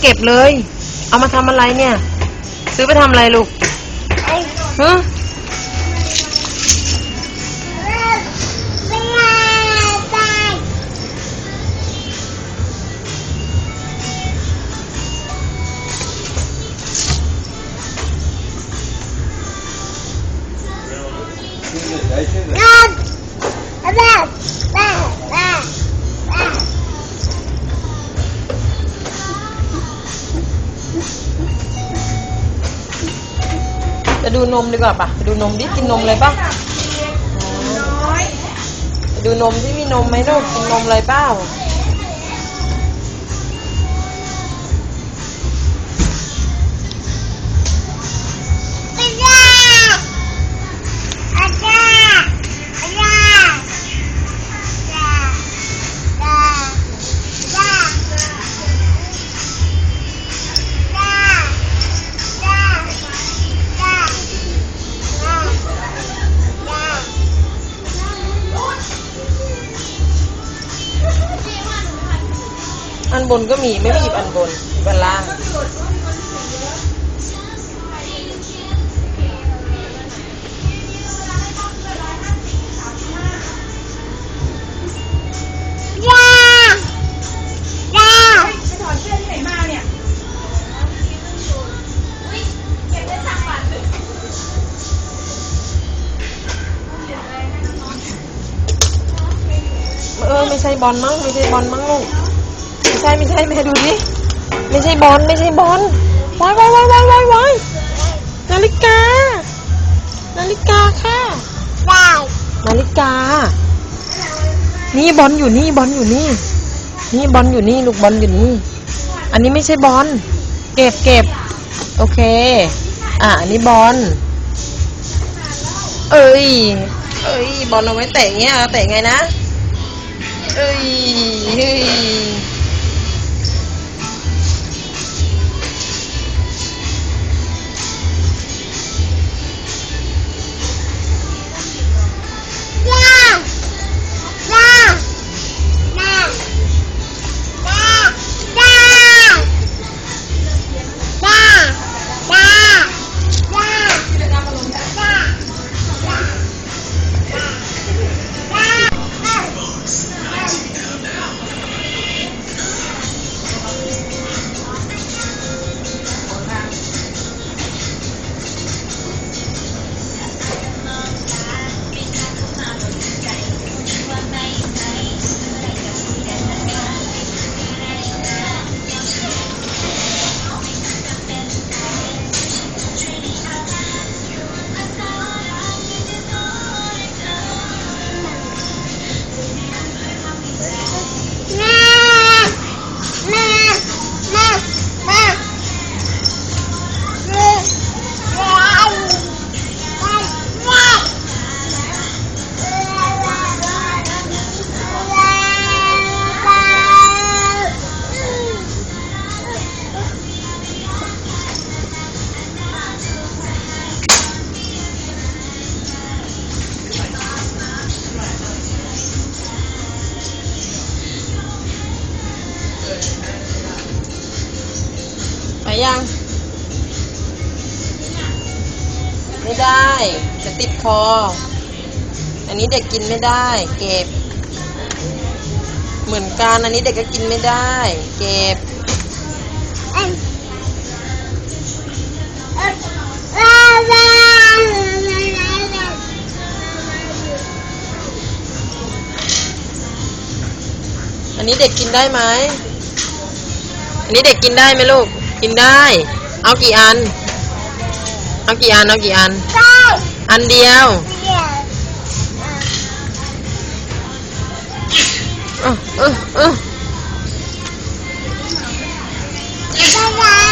เก็บเลย เอามาทำอะไรเนี่ย ซื้อไปทำอะไรลูกฮะ ดูนมดีกว่าปะไปดูนมดิกินนมเลยปะไปดูนมที่มีนมไหมลูกกินนมอะไรเปล่า อันบนก็มีไม่มีหยิบอันบนอันล่างไปถอนเสื้อที่ไหนมาเนี่ยเก็บได้สักบาทเลยเออไม่ใช่บอลมั้งไม่ใช่บอลมั้งลูก ไม่ใช่ไม่ใช่แม่ดูดิไม่ใช่บอลไม่ใช่บอลวายวายวายวายวายวายนาฬิกา นาฬิกาค่ะนาฬิกา นี่บอลอยู่นี่บอลอยู่นี่ นี่บอลอยู่นี่ลูกบอลอยู่นี่ อันนี้ไม่ใช่บอลเก็บเก็บโอเค อะอันนี้บอลเอ้ย เอ้ย บอลเอาไว้เตะเงี้ยเตะไงนะ เอ้ยเฮ้ย ไปยัง ไม่ได้จะติดคอ อันนี้เด็กกินไม่ได้ เก็บ เหมือนกันอันนี้เด็กก็กินไม่ได้ เก็บอันนี้เด็กกินได้ไหม อันนี้เด็กกินได้ไหมลูก กินได้ เอากี่อัน เอากี่อัน เอากี่อันอันเดียวเออเออเออ Bye bye.